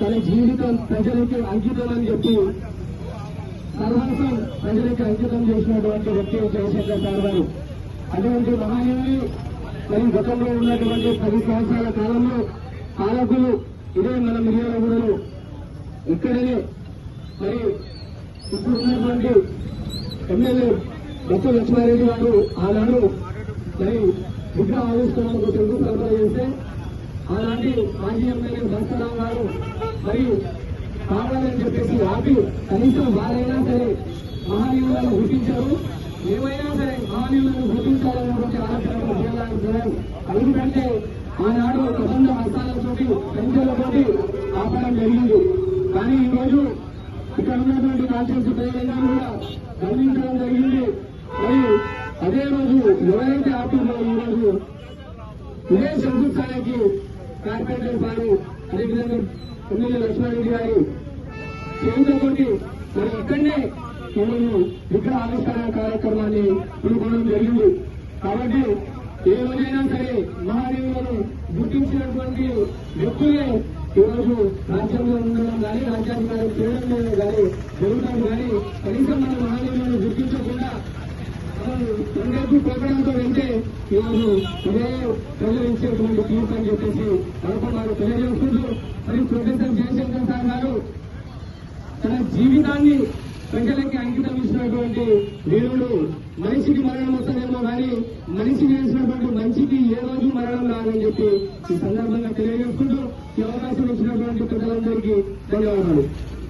తన జీవితం ప్రజలకి అంకితం అని చెప్పి సర్వస్వం ప్రజలకి అంకితం చేసినటువంటి వ్యక్తి జయశంకర్ సార్ గారు. అటువంటి మహానీయుని మరి గతంలో ఉన్నటువంటి పది సంవత్సరాల కాలంలో పాలకులు ఇదే మన మిర్యాలగూడలో ఇక్కడనే మరి ఇప్పుడు ఉన్నటువంటి ఎమ్మెల్యే బొత్స లక్ష్మారెడ్డి గారు ఆనాడు మరి విగ్రహ ఆవిష్కరణకు శంకుస్థాపన చేస్తే ఆనాటి మాజీ ఎమ్మెల్యే భాస్కరరావు గారు మరియు కావాలని చెప్పేసి ఆపి కనీసం వారైనా సరే మహనీయులను గుర్తించారు. ఏమైనా సరే మహనీయులను గుర్తించాలన్నటువంటి ఆలోచనలు చేయాలని ఎందుకంటే ఆనాడు ప్రబంధ హస్తాలతోటి సంఖ్యలతోటి ఆపడం జరిగింది. కానీ ఈరోజు ఇక్కడ ఉన్నటువంటి కాన్స్టిట్యూన్సీ ప్రజలందరూ కూడా గమనించడం జరిగింది. మరియు అదే రోజు ఎవరైతే ఆపిందో ఈరోజు ఇదే శంకుస్థానానికి కార్పొరేటర్ వారు అదేవిధంగా ఎమ్మెల్యే లక్ష్మారెడ్డి గారి చేతులతోటి మరి ఇక్కడనే ఈరోజు విగ్రహ ఆవిష్కరణ కార్యక్రమాన్ని పూనుకోవడం జరిగింది. కాబట్టి ఏ రోజైనా సరే మహాదేవులను గుర్తించినటువంటి వ్యక్తులే ఈరోజు రాజ్యంలో ఉండడం కానీ రాజ్యాంగాలు చేయడం లేదు కానీ జరుగుతాం కానీ కనీసం మన మహాదేవులను గుర్తించకుండా రెండేపు పోకడంతో వెంటే ఈరోజు ఇదే ప్రజలు ఇచ్చేటువంటి తీర్పు అని చెప్పేసి అనుకున్నారు తెలియజేసుకుంటూ మరి ప్రొఫెసర్ జయశంకర్ సార్ గారు తన జీవితాన్ని ప్రజలకి అంకితం ఇచ్చినటువంటి వీరుడు మనిషికి మరణం వస్తుందేమో కానీ మనిషి చేసినటువంటి మంచికి ఏ రోజు మరణం రాదని చెప్పి ఈ సందర్భంగా తెలియజేసుకుంటూ ఈ అవకాశం ఇచ్చినటువంటి ప్రజలందరికీ ధన్యవాదాలు.